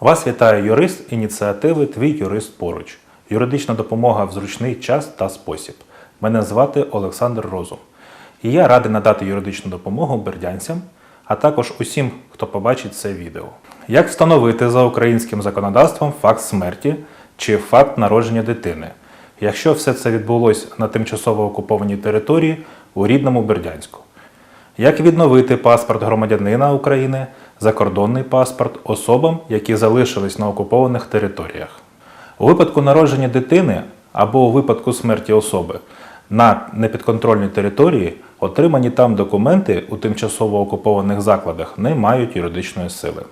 Вас вітає юрист ініціативи Твій юрист поруч. Юридична допомога в зручний час та спосіб. Мене звати Олександр Розум. І я радий надати юридичну допомогу бердянцям, а також усім, хто побачить це відео. Як встановити за українським законодавством факт смерті чи факт народження дитини, якщо все це відбулося на тимчасово окупованій території у рідному Бердянську? Як відновити паспорт громадянина України, закордонний паспорт особам, які залишились на окупованих територіях? У випадку народження дитини або у випадку смерті особи на непідконтрольній території отримані там документи у тимчасово окупованих закладах не мають юридичної сили.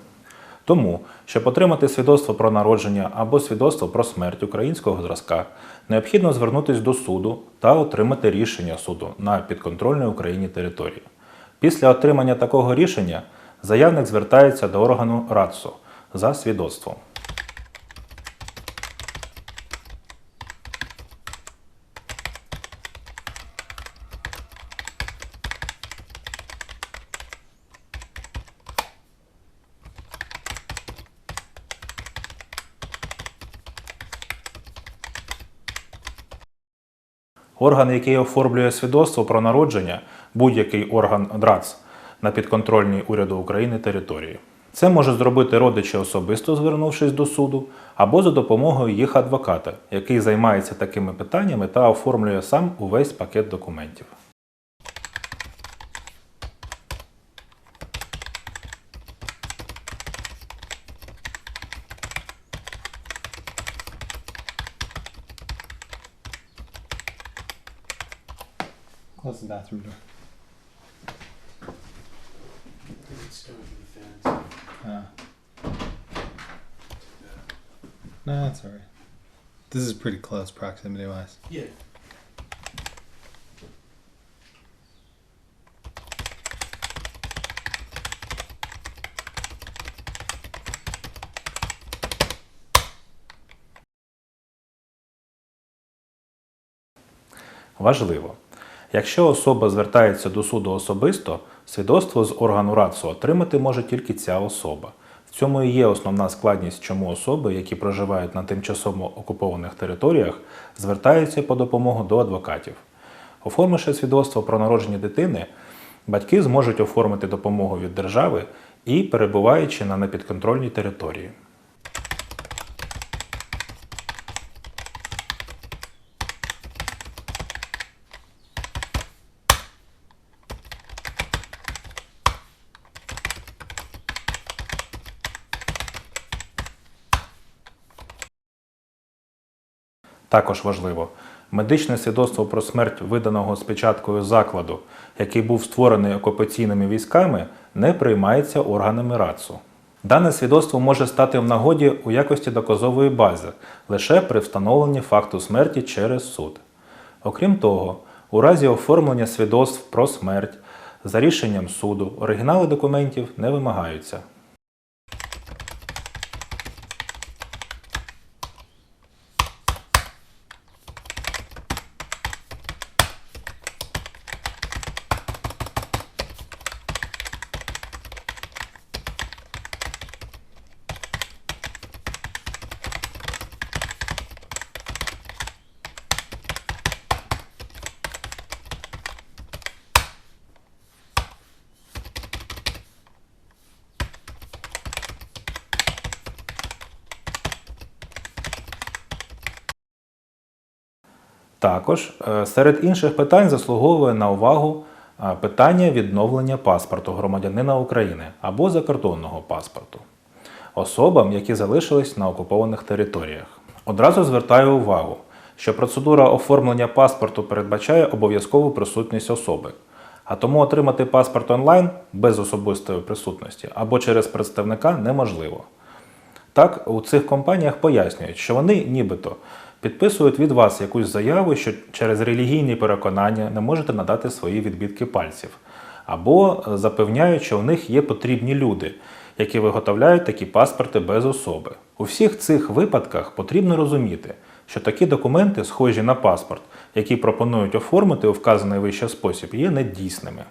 Тому, щоб отримати свідоцтво про народження або свідоцтво про смерть українського зразка, необхідно звернутися до суду та отримати рішення суду на підконтрольній Україні території. Після отримання такого рішення заявник звертається до органу РАЦО за свідоцтвом. Орган, який оформлює свідоцтво про народження, будь-який орган ДРАЦ на підконтрольній уряду України території. Це може зробити родичі особисто звернувшись до суду, або за допомогою їх адвоката, який займається такими питаннями та оформлює сам увесь пакет документів. Close the bathroom door. It's over the fence. Ah. No, that's alright. This is pretty close proximity wise. Yeah. Важливо. Якщо особа звертається до суду особисто, свідоцтво з органу РАЦУ отримати може тільки ця особа. В цьому і є основна складність, чому особи, які проживають на тимчасово окупованих територіях, звертаються по допомогу до адвокатів. Оформивши свідоцтво про народження дитини, батьки зможуть оформити допомогу від держави і перебуваючи на непідконтрольній території. Також важливо, медичне свідоцтво про смерть виданого з печаткою закладу, який був створений окупаційними військами, не приймається органами РАЦУ. Дане свідоцтво може стати в нагоді у якості доказової бази лише при встановленні факту смерті через суд. Окрім того, у разі оформлення свідоцтв про смерть за рішенням суду оригінали документів не вимагаються. Також е, серед інших питань заслуговує на увагу е, питання відновлення паспорту громадянина України або закордонного паспорту особам, які залишились на окупованих територіях. Одразу звертаю увагу, що процедура оформлення паспорту передбачає обов'язкову присутність особи, а тому отримати паспорт онлайн без особистої присутності або через представника неможливо. Так, у цих компаніях пояснюють, що вони нібито підписують від вас якусь заяву, що через релігійні переконання не можете надати свої відбитки пальців, або е, запевняють, що у них є потрібні люди, які виготовляють такі паспорти без особи. У всіх цих випадках потрібно розуміти, що такі документи, схожі на паспорт, які пропонують оформити у вказаний вище спосіб, є недійсними.